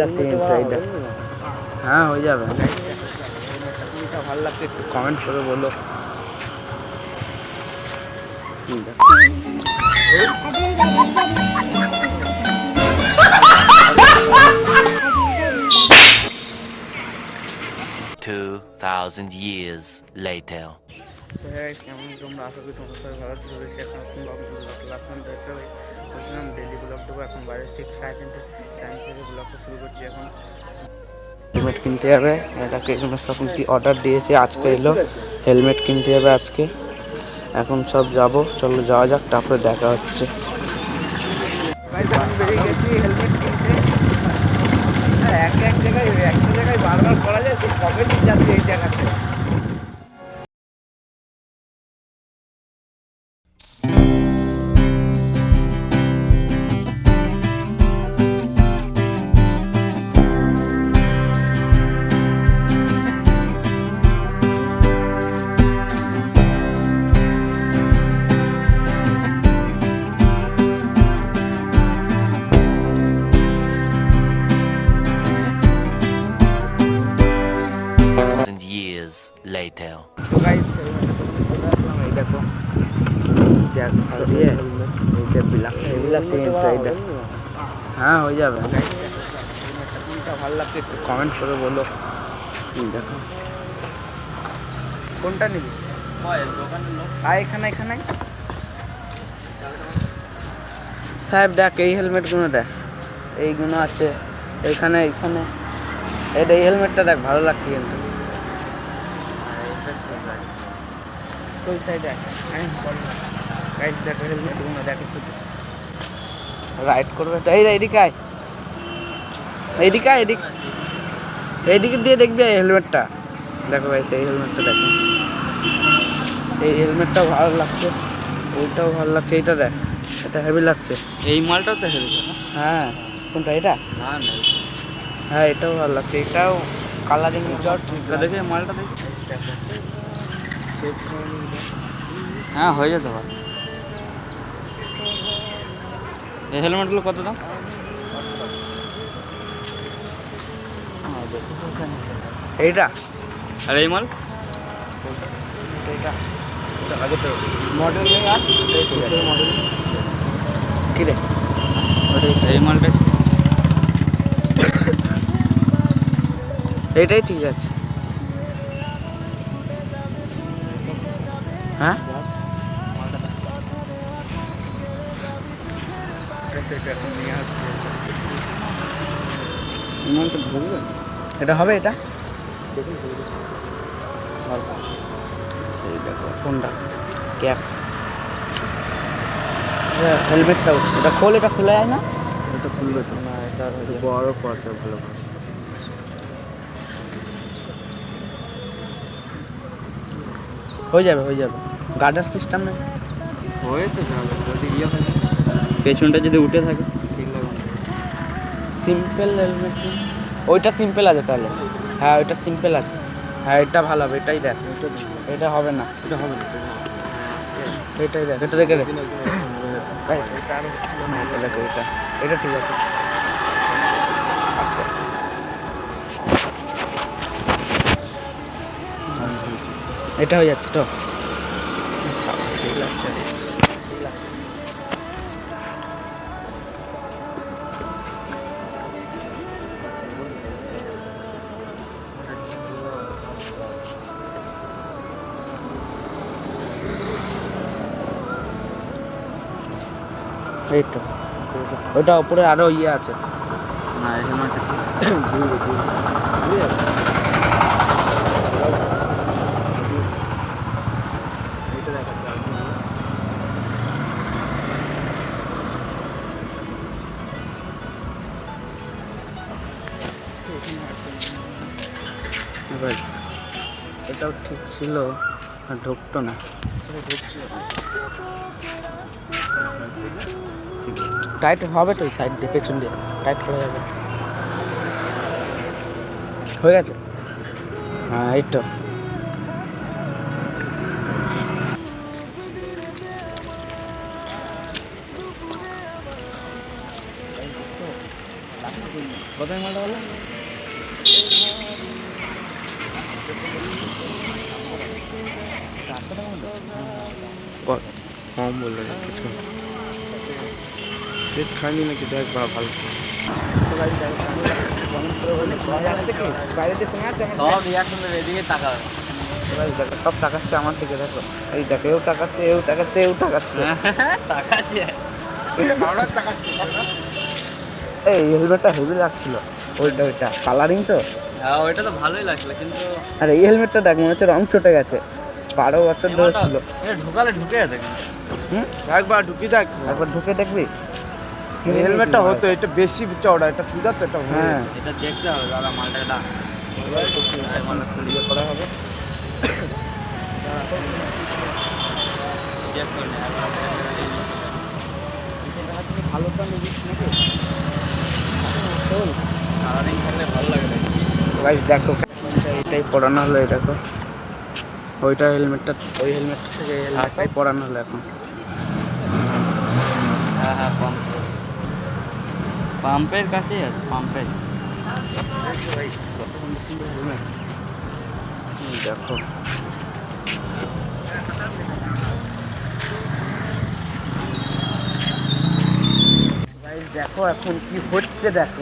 লাগছে হ্যাঁ হয়ে যাবে। ভালো লাগছে একটু। কমেন্ট করে বলো। Two thousand years later. কেমন তোমরা? আশা করি তোমার সবাই ভালো আছো। এখন বলছিলাম ডেলি ব্লগ দেবো, এখন বাইরে ঠিক সাড়ে তিনটে। টাইম থেকে ব্লগটা শুরু করছি এখন। হেলমেট কিনতে যাবে, এটা ক্রিসমাস তখন কি অর্ডার দিয়েছে, আজকে এলো। হেলমেট কিনতে যাবে আজকে। এখন সব যাব, চলো যাওয়া যাক, তারপরে দেখা হচ্ছে। এক এক জায়গায় একটা জায়গায় বারবার করা যায় কবে যাচ্ছে এই জায়গাতে? যাবে কোনটা ভালো এখানে সাহেব, দেখ, এই হেলমেটগুলো দেখ। এইগুলো আছে, এইখানে এইখানে। এই হেলমেটটা দেখ, ভালো লাগছে কিন্তু। দেখো রাইড করবে তো। এই রে, এদিকে আয়। এইদিকে আয় এদিক এইদিকে দিয়ে দেখবি হেলমেটটা দেখো ভাই সেই হেলমেটটা দেখো। এই হেলমেটটাও ভালো লাগছে। ওইটাও ভালো লাগছে। এইটা দেখ এটা হেভি লাগছে। এই মালটাও তো হেরেছে হ্যাঁ কোনটা এটা? না না হ্যাঁ এটাও ভালো লাগছে। এটাও কালারিং চট এটা দেখে মালটা দেখি। হ্যাঁ হয়ে যেতে পারে। এই হেলমেটগুলো কত দাম? এইটা? আর এই মাল? মডেল কি রে? এই মালটা এইটাই ঠিক আছে। হ্যাঁ? এটা হবে এটা? সেই দেখো কোনটা? ক্যাপ। হেলমেটটা এটা খোল এটা খোলা যায় না? এটা খুলবে তো। না এটা বড় পড়ছে ভালো করে হয়ে যাবে হয়ে যাবে। গার্ডার সিস্টেম নেই। হয়ে তো যাবে যদি ইয়ে থাকে পেছনটা যদি উঠে থাকে। ঠিক লাগবে সিম্পল হেলমেট ওইটা সিম্পল আছে তাহলে। হ্যাঁ ওইটা সিম্পল আছে। হ্যাঁ এটা ভালো হবে এটাই দেখ। এটা হবে না। এটা হবে না এটাই দেখ। এটা দেখে দেখ এই, এটা এটা এটা ঠিক আছে। এটা হয়ে যাচ্ছে তো। এই তো। ওটা উপরে আরও ইয়ে আছে। না এই এটাও ঠিক ছিল, আর ঢুকতো না। টাইট হবে তো সাইড দিয়ে, পেছন দিয়ে। টাইট করা যাবে। হয়ে গেছে? হ্যাঁ এই তো। কোথায় মালটা হলো কম বলল কিছু। পেট খাইনি নাকি? দেখ বা ভালো। সব টাকাচ্ছে আমার থেকে দেখো। এই দেখো এও টাকাচ্ছে এও টাকাচ্ছে এও টাকাচ্ছে। টাকা এই হেলমেটটা হেভি লাগছিল। ওইটা ওইটা। কালারিং তো? হ্যাঁ ওইটা তো ভালোই লাগছিল কিন্তু আর এই হেলমেটটা দেখ মনে হচ্ছে রং চটে গেছে। বারো বছর ধরে ছিল। এ ঢুকালে ঢুকে হুম? একবার ঢুকি দেখ। একবার ঢুকে দেখবি। হেলমেটটা হতো এটা বেশি চওড়া এটা ঠিক আছে এটা হ্যাঁ এটা দেখতে হবে দাদা মালটা এটা ইয়ে করা হবে। চেক করে ভালো তো নিবিস নাকি কালারিং থাকলে ভালো লাগে। গাইস দেখো এটাই পড়ানো হলো এই দেখো। ওইটা হেলমেটটা ওই হেলমেটটা থেকে হেলমেটটাই পড়ানো হলো এখন। হ্যাঁ হ্যাঁ পাম্প পাম্পের কাছেই আছে পাম্পের দেখো। ভাই দেখো এখন কি হচ্ছে দেখো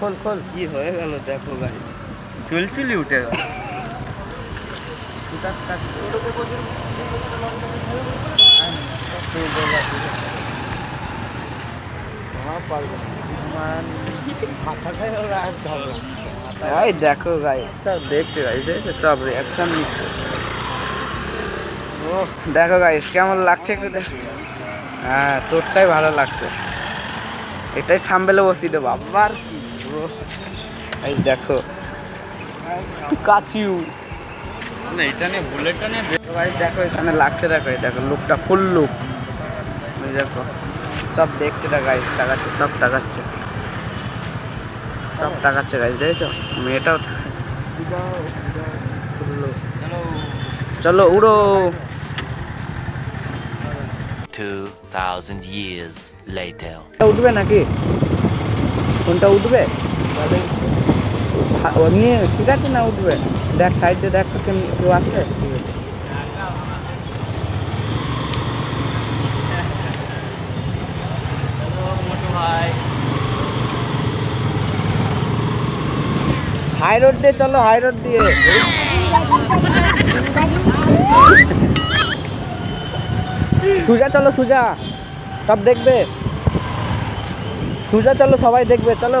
খোল খোল। কি হয়ে গেল দেখো গাড়ি চুলচুলি উঠে গেল। এই দেখো গাই সব দেখছে গাই দেখছে? সব রিয়াকশন নিচ্ছে। ও দেখো গাইস কেমন লাগছে একটু দেখো। হ্যাঁ তোরটাই ভালো লাগছে। এটাই থামবেলে বসিয়ে দেবো। আবার কি? দেখো। কাচিউ না এটা নিয়ে বুলেটটা নিয়ে ভাই দেখো এখানে লাগছে দেখো এই দেখো লুকটা ফুল লুক এই দেখো সব দেখছে না গাইস টাকাচ্ছে সব টাকাচ্ছে সব টাকাচ্ছে গাইস দেখেছ? মেয়েটাও ফুল look। চলো চলো উড়ো 2,000 years later. উঠবে নাকি? কোনটা উঠবে? নিয়ে, ঠিক আছে না উঠবে? দেখ, সাইডে দেখ কেউ আছে। হাই রোড দিয়ে চলো হাই রোড দিয়ে। সুজা, চলো সুজা। সব দেখবে? সুজা, চলো, সবাই দেখবে, চলো।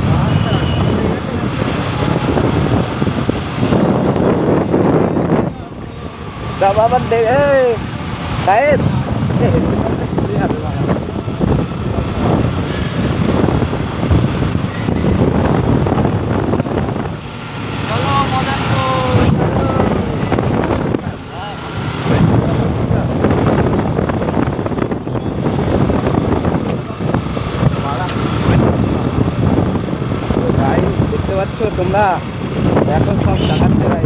সব আবার দেখ এই সাহেব এ, হেলিকপ্টারটা খুবই ভালো লাগল। চলো মজা করো। ভাই দেখতে পাচ্ছ তোমরা দেখো সব দেখাচ্ছে ভাই